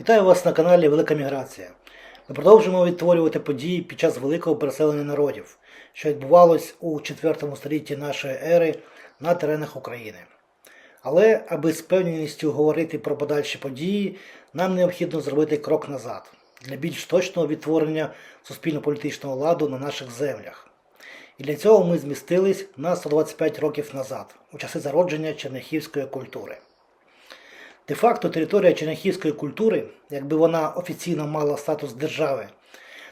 Вітаю вас на каналі Велика Міграція. Ми продовжуємо відтворювати події під час великого переселення народів, що відбувалось у 4 столітті нашої ери на теренах України. Але аби з певністю говорити про подальші події, нам необхідно зробити крок назад для більш точного відтворення суспільно-політичного ладу на наших землях. І для цього ми змістились на 125 років назад, у часи зародження черняхівської культури. Де-факто територія черняхівської культури, якби вона офіційно мала статус держави,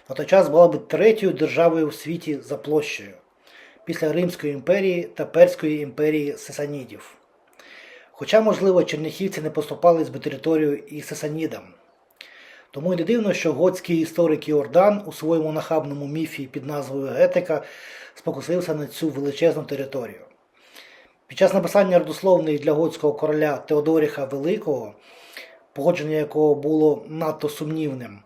на той час була б третьою державою у світі за площею після Римської імперії та Перської імперії Сесанідів. Хоча, можливо, черняхівці не поступались би територію і Сесанідам. Тому й не дивно, що готський історик Іордан у своєму нахабному міфі під назвою Гетика спокусився на цю величезну територію. Під час написання родословної для готського короля Теодоріха Великого, погодження якого було надто сумнівним,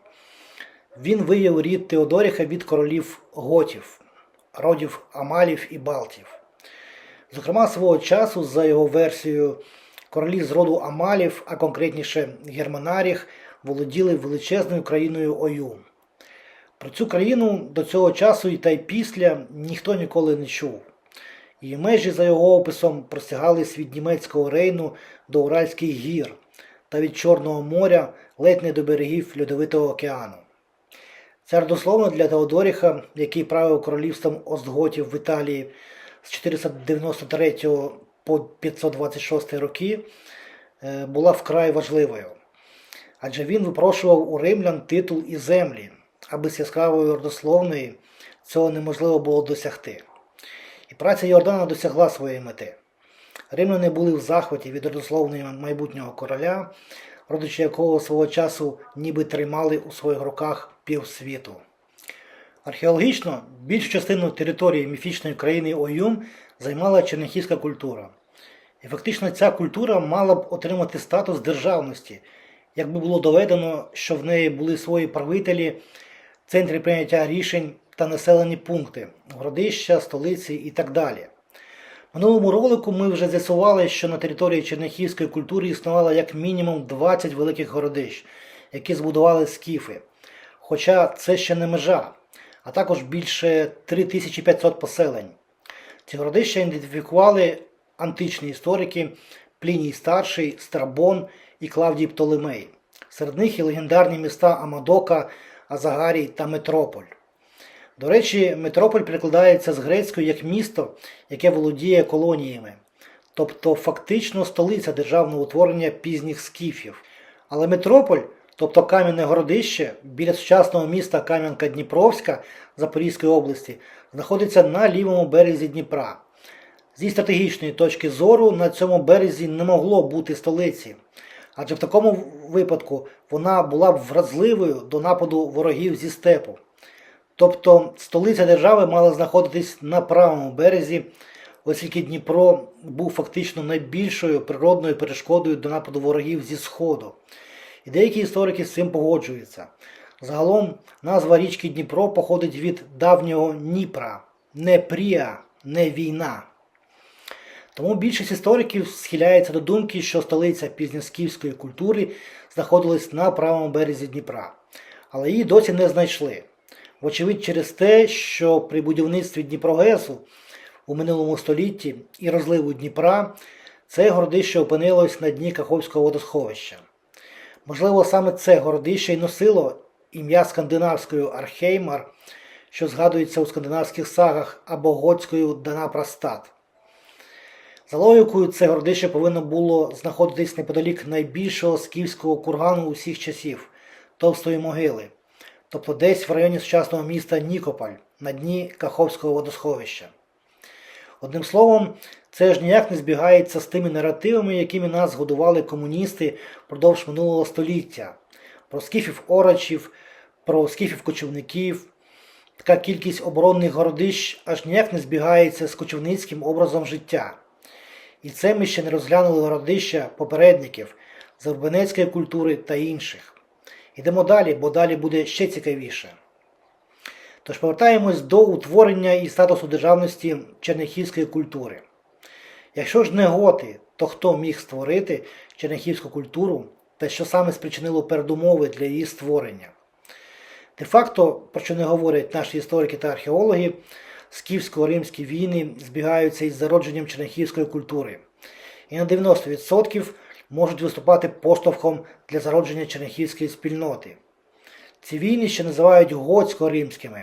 він виявив рід Теодоріха від королів готів, родів Амалів і Балтів. Зокрема, свого часу, за його версією, королі з роду Амалів, а конкретніше Германаріх, володіли величезною країною Ою. Про цю країну до цього часу і та й після ніхто ніколи не чув. Її межі, за його описом, простягались від німецького рейну до Уральських гір та від Чорного моря ледь не до берегів Льодовитого океану. Ця родословна для Теодоріха, який правив королівством Остготів в Італії з 493 по 526 роки, е, була вкрай важливою. Адже він випрошував у римлян титул і землі, аби з яскравої родословної цього неможливо було досягти. І праця Йордана досягла своєї мети. Римляни були в захваті від родословної майбутнього короля, родичі якого свого часу ніби тримали у своїх руках півсвіту. Археологічно більшу частину території міфічної країни Оюм займала черняхівська культура. І фактично ця культура мала б отримати статус державності, якби було доведено, що в неї були свої правителі, центри прийняття рішень та населені пункти, городища, столиці і так далі. В минулому ролику ми вже з'ясували, що на території черняхівської культури існувало як мінімум 20 великих городищ, які збудували скіфи. Хоча це ще не межа, а також більше 3500 поселень. Ці городища ідентифікували античні історики Пліній Старший, Страбон і Клавдій Птолемей. Серед них і легендарні міста Амадока, Азагарій та Метрополь. До речі, метрополь перекладається з грецької як місто, яке володіє колоніями, тобто фактично столиця державного утворення пізніх скіфів. Але метрополь, тобто кам'яне городище біля сучасного міста Кам'янка-Дніпровська Запорізької області, знаходиться на лівому березі Дніпра. Зі стратегічної точки зору на цьому березі не могло бути столиці, адже в такому випадку вона була б вразливою до нападу ворогів зі степу. Тобто столиця держави мала знаходитись на правому березі, оскільки Дніпро був фактично найбільшою природною перешкодою до нападу ворогів зі Сходу. І деякі історики з цим погоджуються. Загалом назва річки Дніпро походить від давнього Дніпра, не Прія, не війна. Тому більшість істориків схиляється до думки, що столиця пізньоскіфської культури знаходилась на правому березі Дніпра, але її досі не знайшли. Вочевидь, через те, що при будівництві Дніпрогесу у минулому столітті і розливу Дніпра це городище опинилось на дні Каховського водосховища. Можливо, саме це городище й носило ім'я скандинавською Археймар, що згадується у скандинавських сагах або готською Данапрастат. За логікою, це городище повинно було знаходитись неподалік найбільшого скіфського кургану усіх часів Товстої могили тобто десь в районі сучасного міста Нікополь на дні Каховського водосховища. Одним словом, це ж ніяк не збігається з тими наративами, якими нас годували комуністи впродовж минулого століття, про скіфів орачів, про скіфів кочівників. Така кількість оборонних городищ аж ніяк не збігається з кочівницьким образом життя. І це ми ще не розглянули городища попередників Зарбанецької культури та інших. Йдемо далі, бо далі буде ще цікавіше. Тож повертаємось до утворення і статусу державності черняхівської культури. Якщо ж не готи, то хто міг створити черняхівську культуру та що саме спричинило передумови для її створення. Де-факто, про що не говорять наші історики та археологи, скіфсько-римські війни збігаються із зародженням черняхівської культури і на 90% можуть виступати поштовхом для зародження черняхівської спільноти. Ці війни ще називають готсько-римськими,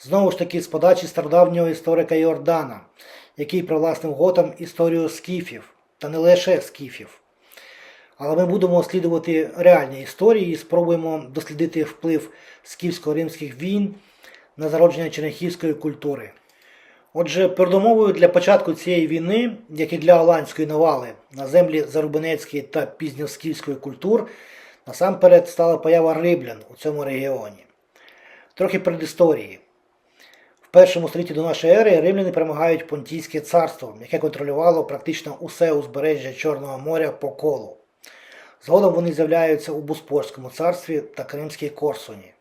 знову ж таки з подачі стародавнього історика Йордана, який привласнив готам історію скіфів, та не лише скіфів. Але ми будемо слідувати реальні історії і спробуємо дослідити вплив скіфсько-римських війн на зародження черняхівської культури. Отже, передумовою для початку цієї війни, як і для Аланської навали на землі Зарубинецької та пізньоскіфської культур, насамперед стала поява римлян у цьому регіоні. Трохи предісторії. В першому столітті до нашої ери римляни перемагають Понтійське царство, яке контролювало практично усе узбережжя Чорного моря по колу. Згодом вони з'являються у Буспорському царстві та Кримській Корсуні.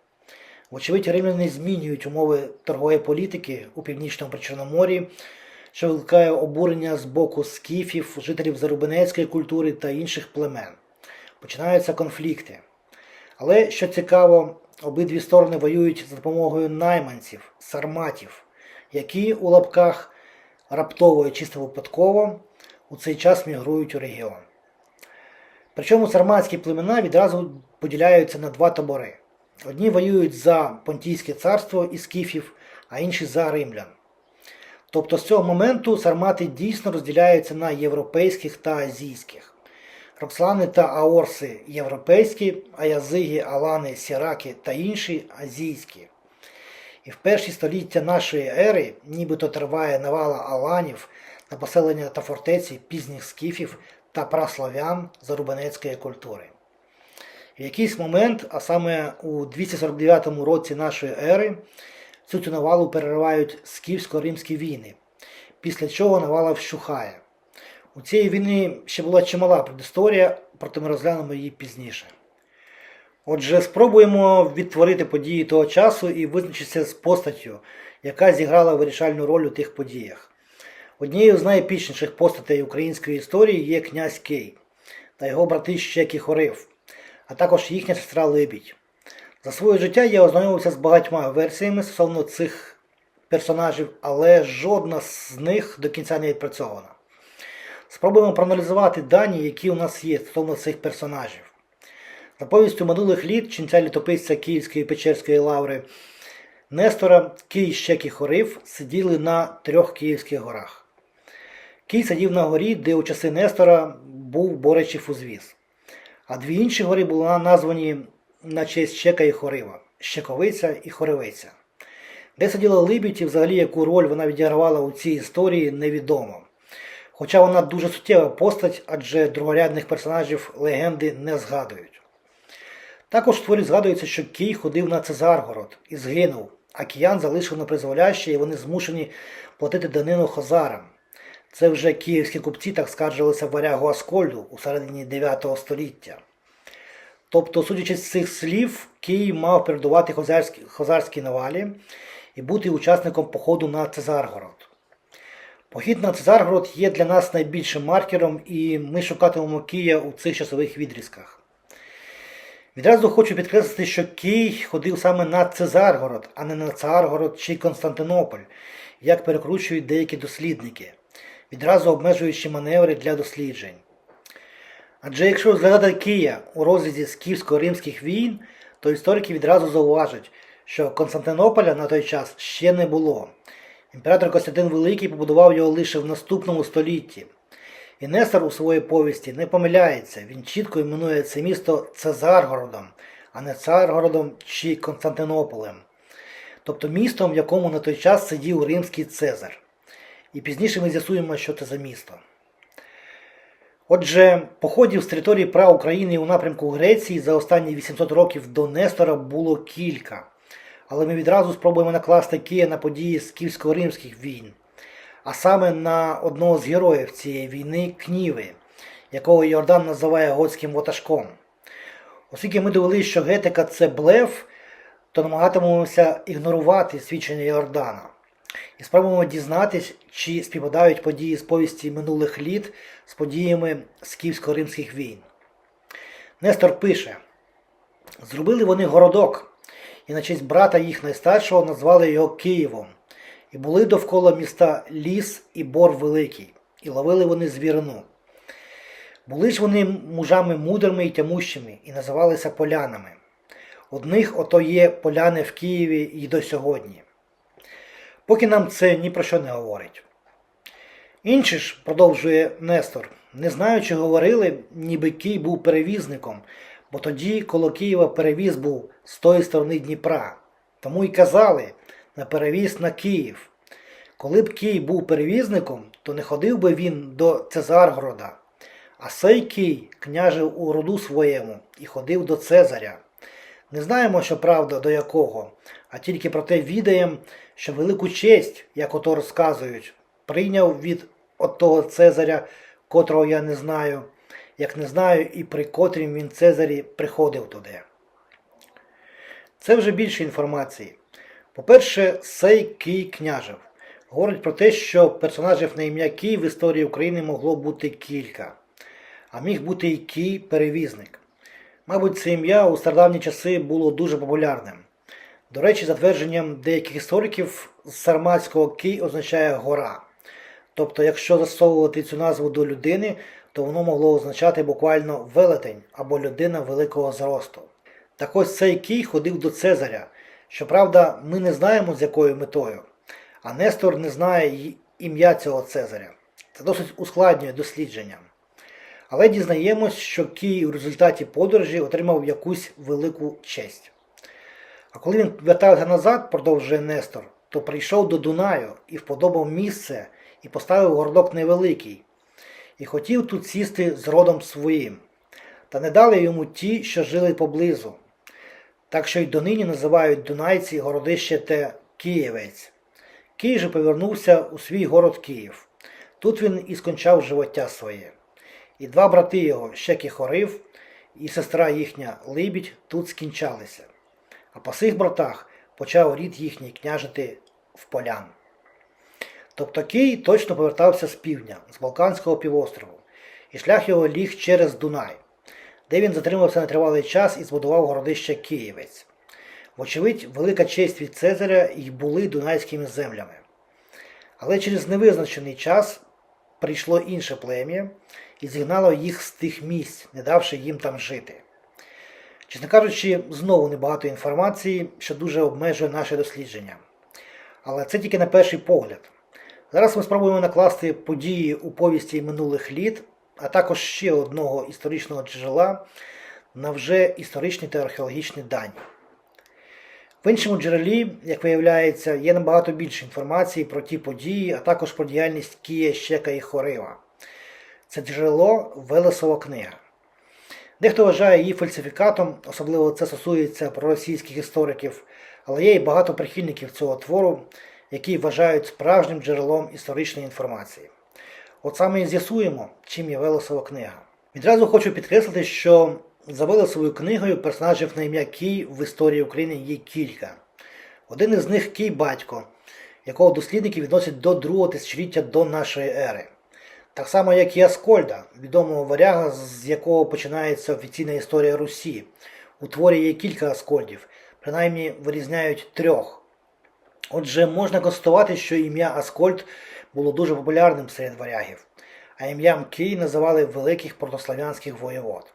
Вочевидь, римляни змінюють умови торгової політики у північному Причорномор'ї, що викликає обурення з боку скіфів, жителів Зарубинецької культури та інших племен. Починаються конфлікти. Але, що цікаво, обидві сторони воюють за допомогою найманців, сарматів, які у лапках раптово і чисто випадково у цей час мігрують у регіон. Причому сарматські племена відразу поділяються на два табори. Одні воюють за Понтійське царство і скіфів, а інші за римлян. Тобто з цього моменту сармати дійсно розділяються на європейських та азійських. Рокслани та аорси європейські, а язиги, алани, сіраки та інші азійські. І в перші століття нашої ери нібито триває навала аланів на поселення та фортеці пізніх скіфів та праслов'ян зарубанецької культури. В якийсь момент, а саме у 249 році нашої ери, цю цю навалу переривають скіфсько-римські війни, після чого навала вщухає. У цієї війни ще була чимала предісторія, проте ми розглянемо її пізніше. Отже, спробуємо відтворити події того часу і визначитися з постаттю, яка зіграла вирішальну роль у тих подіях. Однією з найепічніших постатей української історії є князь Кей та його брати Щек і Хорив, а також їхня сестра Либідь. За своє життя я ознайомився з багатьма версіями стосовно цих персонажів, але жодна з них до кінця не відпрацьована. Спробуємо проаналізувати дані, які у нас є стосовно цих персонажів. За повістю минулих літ ченця літописця Київської Печерської лаври Нестора Кий, Щек і Хорив сиділи на трьох Київських горах. Кий сидів на горі, де у часи Нестора був Боричів узвіз. А дві інші гори були названі на честь Щека і Хорива Щековиця і Хоривиця. Де сиділа Либідь і взагалі яку роль вона відігравала у цій історії, невідомо. Хоча вона дуже суттєва постать, адже другорядних персонажів легенди не згадують. Також в творі згадується, що Кій ходив на Цезаргород і згинув, а киян залишив на призволяще і вони змушені платити данину хозарам. Це вже київські купці так скаржилися варягу Аскольду у середині 9 століття. Тобто, судячи з цих слів, Київ мав передувати хозарській, хозарській навалі і бути учасником походу на Цезаргород. Похід на Цезаргород є для нас найбільшим маркером, і ми шукатимемо Кия у цих часових відрізках. Відразу хочу підкреслити, що Кий ходив саме на Цезаргород, а не на Царгород чи Константинополь, як перекручують деякі дослідники, відразу обмежуючи маневри для досліджень. Адже якщо розглядати Кия у розрізі скіфсько-римських війн, то історики відразу зауважать, що Константинополя на той час ще не було. Імператор Костянтин Великий побудував його лише в наступному столітті. І Нестор у своїй повісті не помиляється, він чітко іменує це місто Цезаргородом, а не Царгородом чи Константинополем, тобто містом, в якому на той час сидів римський Цезар. І пізніше ми з'ясуємо, що це за місто. Отже, походів з території прав України у напрямку Греції за останні 800 років до Нестора було кілька. Але ми відразу спробуємо накласти Кия на події скіфсько-римських війн, а саме на одного з героїв цієї війни Кніви, якого Йордан називає готським ватажком. Оскільки ми довели, що гетика це блеф, то намагатимемося ігнорувати свідчення Йордана. І спробуємо дізнатись, чи співпадають події з повісті минулих літ з подіями скіфсько-римських війн. Нестор пише: Зробили вони городок, і на честь брата їх найстаршого назвали його Києвом. І були довкола міста ліс і бор великий, і ловили вони звірину. Були ж вони мужами мудрими і тямущими, і називалися полянами. Одних ото є поляни в Києві і до сьогодні. Поки нам це ні про що не говорить. Інші ж, продовжує Нестор, не знаючи, говорили, ніби Київ був перевізником, бо тоді коло Києва перевіз був з тої сторони Дніпра. Тому й казали на перевіз на Київ. Коли б Київ був перевізником, то не ходив би він до Цезаргорода, а сей Кий княжив у роду своєму і ходив до Цезаря. Не знаємо, що правда до якого, а тільки про те відаєм, що велику честь, як ото розказують, прийняв від отого Цезаря, котрого я не знаю, як не знаю, і при котрім він Цезарі приходив туди. Це вже більше інформації. По-перше, сей Кий княжев. Говорить про те, що персонажів на ім'я Кій в історії України могло бути кілька, а міг бути і Кій перевізник. Мабуть, це ім'я у стародавні часи було дуже популярним. До речі, за твердженням деяких істориків, сарматського Кій означає гора. Тобто, якщо застосовувати цю назву до людини, то воно могло означати буквально велетень або людина великого зросту. Так ось цей Кій ходив до Цезаря. Щоправда, ми не знаємо з якою метою, а Нестор не знає ім'я цього Цезаря. Це досить ускладнює дослідження. Але дізнаємось, що Кій у результаті подорожі отримав якусь велику честь. А коли він вертався назад, продовжує Нестор, то прийшов до Дунаю і вподобав місце і поставив городок невеликий, і хотів тут сісти з родом своїм. Та не дали йому ті, що жили поблизу. Так що й донині називають Дунайці городище те Києвець. Кий же повернувся у свій город Київ. Тут він і скончав живоття своє. І два брати його, Щек і Хорив, і сестра їхня Либідь, тут скінчалися. А по сих братах почав рід їхній княжити в полян. Тобто Кий точно повертався з півдня, з Балканського півострову, і шлях його ліг через Дунай, де він затримався на тривалий час і збудував городище Києвець. Вочевидь, велика честь від Цезаря й були дунайськими землями. Але через невизначений час прийшло інше плем'я і зігнало їх з тих місць, не давши їм там жити. Чесно кажучи, знову небагато інформації, що дуже обмежує наше дослідження. Але це тільки на перший погляд. Зараз ми спробуємо накласти події у повісті минулих літ, а також ще одного історичного джерела на вже історичні та археологічні дані. В іншому джерелі, як виявляється, є набагато більше інформації про ті події, а також про діяльність Кія, Щека і Хорива. Це джерело Велесова книга. Дехто вважає її фальсифікатом, особливо це стосується проросійських істориків, але є і багато прихильників цього твору, які вважають справжнім джерелом історичної інформації. От саме і з'ясуємо, чим є Велесова книга. Відразу хочу підкреслити, що за Велесовою книгою персонажів на ім'я Кій в історії України є кілька. Один із них Кій батько, якого дослідники відносять до другого тисячоліття до нашої ери. Так само, як і Аскольда, відомого варяга, з якого починається офіційна історія Русі. У творі є кілька Аскольдів, принаймні вирізняють трьох. Отже, можна констатувати, що ім'я Аскольд було дуже популярним серед варягів, а ім'ям Кій називали великих протослав'янських воєвод.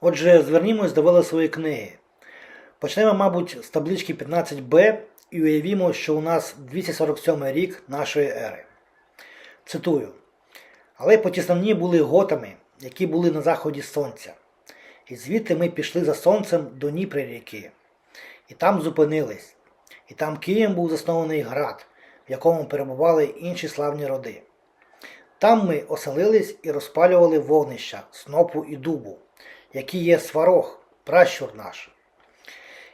Отже, звернімось до Велесової книги. Почнемо, мабуть, з таблички 15б і уявімо, що у нас 247 рік нашої ери. Цитую. Але потіснені були готами, які були на заході сонця. І звідти ми пішли за сонцем до Дніпри ріки, і там зупинились, і там Києм був заснований град, в якому перебували інші славні роди. Там ми оселились і розпалювали вогнища, снопу і дубу, які є сварог, пращур наш.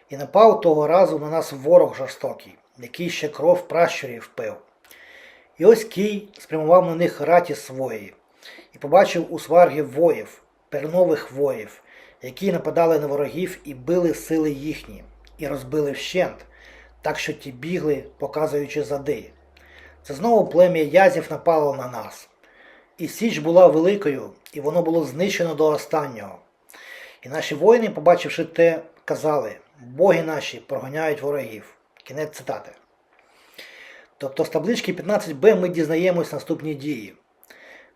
І напав того разу на нас ворог жорстокий, який ще кров пращурів пив. І ось Кій спрямував на них раті свої, і побачив у сварги воїв, пернових воїв, які нападали на ворогів і били сили їхні, і розбили вщент, так що ті бігли, показуючи зади. Це знову плем'я язів напало на нас. І січ була великою, і воно було знищено до останнього. І наші воїни, побачивши те, казали: боги наші проганяють ворогів. Кінець цитати. Тобто з таблички 15б ми дізнаємось наступні дії.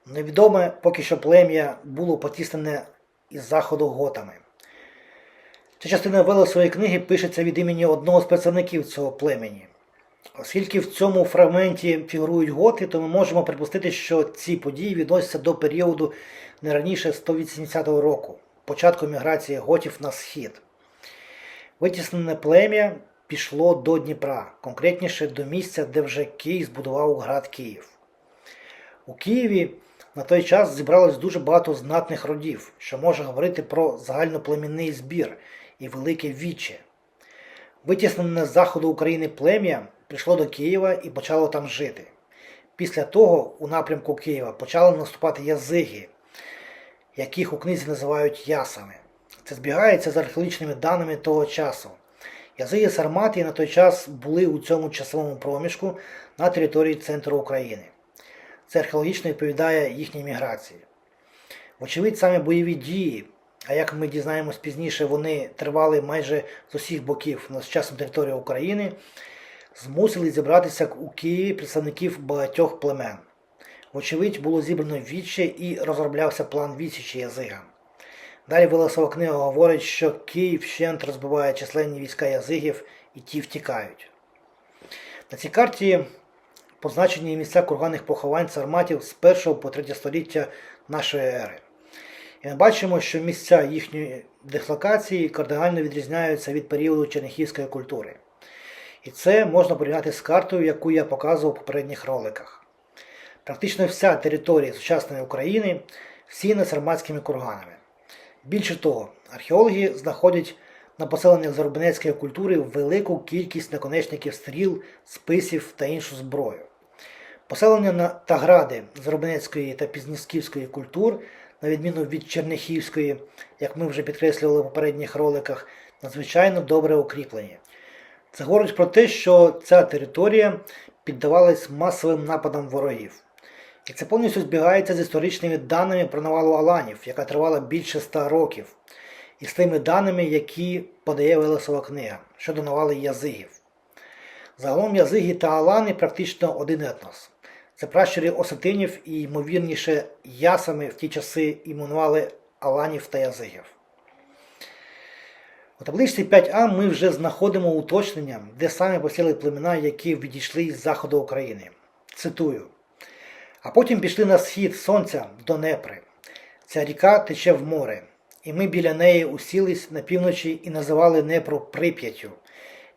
Невідоме поки що плем'я було потіснене із заходу готами. Ця частина Велесової книги пишеться від імені одного з представників цього племені. Оскільки в цьому фрагменті фігурують готи, то ми можемо припустити, що ці події відносяться до періоду не раніше 180 року, початку міграції готів на схід. Витіснене плем'я пішло до Дніпра, конкретніше до місця, де вже Київ збудував град Київ. У Києві на той час зібралось дуже багато знатних родів, що може говорити про загальноплемінний збір і велике віче. Витіснене з заходу України плем'я прийшло до Києва і почало там жити. Після того у напрямку Києва почали наступати язиги, яких у книзі називають ясами. Це збігається з археологічними даними того часу. Язиги Сарматії на той час були у цьому часовому проміжку на території центру України. Це археологічно відповідає їхній міграції. Вочевидь, саме бойові дії, а як ми дізнаємось пізніше, вони тривали майже з усіх боків на сучасну територію України, змусили зібратися у Києві представників багатьох племен. Вочевидь, було зібрано віче і розроблявся план відсічі язигам. Далі Велесова книга говорить, що Київ вщент розбиває численні війська язигів і ті втікають. На цій карті позначені місця курганних поховань сарматів з 1 по 3 століття нашої ери. І ми бачимо, що місця їхньої дислокації кардинально відрізняються від періоду черніхівської культури. І це можна порівняти з картою, яку я показував у попередніх роликах. Практично вся територія сучасної України всіяна сарматськими курганами. Більше того, археологи знаходять на поселеннях зарубинецької культури велику кількість наконечників стріл, списів та іншу зброю. Поселення на та гради зарубинецької та пізнісківської культур, на відміну від чернихівської, як ми вже підкреслювали в попередніх роликах, надзвичайно добре укріплені. Це говорить про те, що ця територія піддавалась масовим нападам ворогів. Це повністю збігається з історичними даними про навалу Аланів, яка тривала більше ста років, і з тими даними, які подає Велесова книга щодо навали язигів. Загалом язиги та Алани практично один етнос. Це пращури осетинів і, ймовірніше, ясами в ті часи іменували Аланів та язигів. У табличці 5а ми вже знаходимо уточнення, де саме посіли племена, які відійшли з заходу України. Цитую. А потім пішли на схід сонця до Непри. Ця ріка тече в море, і ми біля неї усілись на півночі і називали Непру Прип'яттю,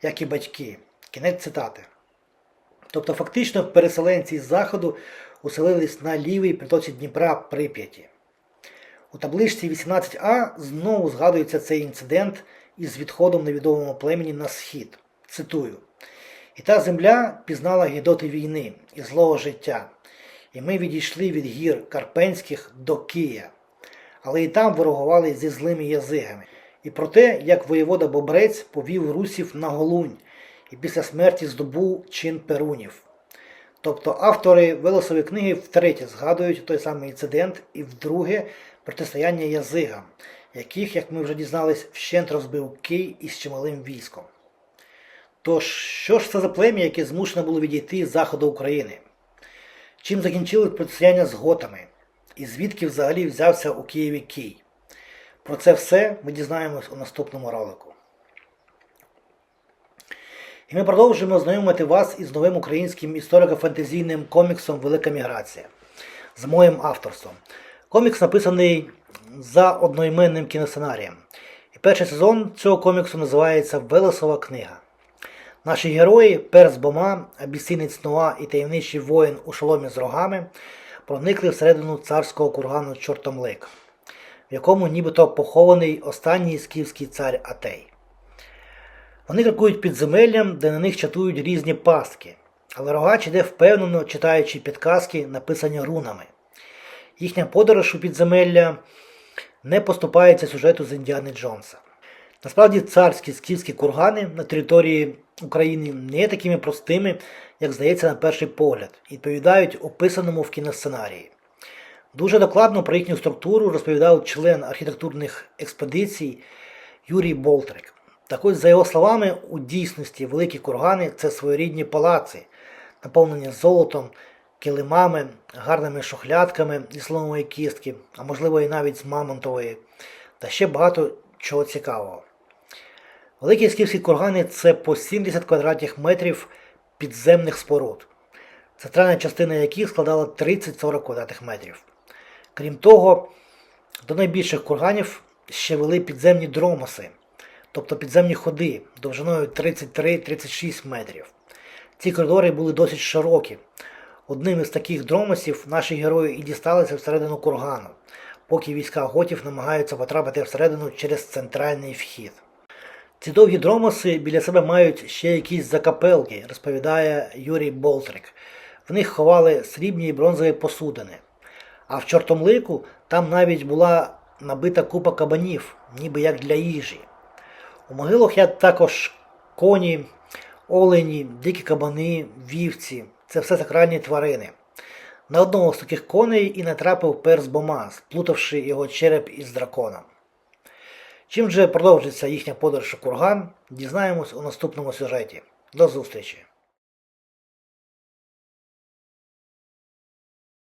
як і батьки. Кінець цитати. Тобто, фактично, переселенці з заходу уселились на лівій притоці Дніпра Прип'яті. У табличці 18а знову згадується цей інцидент із відходом невідомого племені на схід. Цитую: І та земля пізнала гідоти війни і злого життя, і ми відійшли від гір Карпенських до Кия, але і там ворогували зі злими язигами. І про те, як воєвода Бобрець повів русів на Голунь і після смерті здобув чин перунів. Тобто автори Велесової книги втретє згадують той самий інцидент і вдруге протистояння язигам, яких, як ми вже дізнались, вщент розбив Кий із чималим військом. Тож, що ж це за плем'я, яке змушено було відійти з заходу України? Чим закінчили протистояння з готами? І звідки взагалі взявся у Києві Кий? Про це все ми дізнаємось у наступному ролику. І ми продовжуємо знайомити вас із новим українським історико-фантазійним коміксом Велика міграція з моїм авторством. Комікс написаний за одноіменним кіносценарієм. І перший сезон цього коміксу називається Велесова книга. Наші герої, перс Бома, абісинець Ноа і таємничий воїн у шоломі з рогами, проникли всередину царського кургану Чортомлик, в якому нібито похований останній скіфський цар Атей. Вони крокують підземеллям, де на них чатують різні пастки, але рогач іде впевнено, читаючи підказки, написані рунами. Їхня подорож у підземелля не поступається сюжету з Індіани Джонса. Насправді царські скіфські кургани на території України не такими простими, як здається на перший погляд, і відповідають описаному в кіносценарії. Дуже докладно про їхню структуру розповідав член архітектурних експедицій Юрій Болтрик. Так ось, за його словами, у дійсності великі кургани це своєрідні палаци, наповнені золотом, килимами, гарними шухлядками зі слонової кістки, а можливо і навіть з мамонтової, та ще багато чого цікавого. Великі скіфські кургани це по 70 квадратних метрів підземних споруд, центральна частина яких складала 30-40 квадратних метрів. Крім того, до найбільших курганів ще вели підземні дромоси, тобто підземні ходи довжиною 33-36 метрів. Ці коридори були досить широкі. Одним із таких дромосів наші герої і дісталися всередину кургану, поки війська готів намагаються потрапити всередину через центральний вхід. Ці довгі дромоси біля себе мають ще якісь закапелки, розповідає Юрій Болтрик. В них ховали срібні і бронзові посудини. А в чортомлику там навіть була набита купа кабанів, ніби як для їжі. У могилах я також коні, олені, дикі кабани, вівці це все сакральні тварини. На одного з таких коней і натрапив перс Бома, сплутавши його череп із драконом. Чим же продовжиться їхня подорож у курган, дізнаємось у наступному сюжеті. До зустрічі!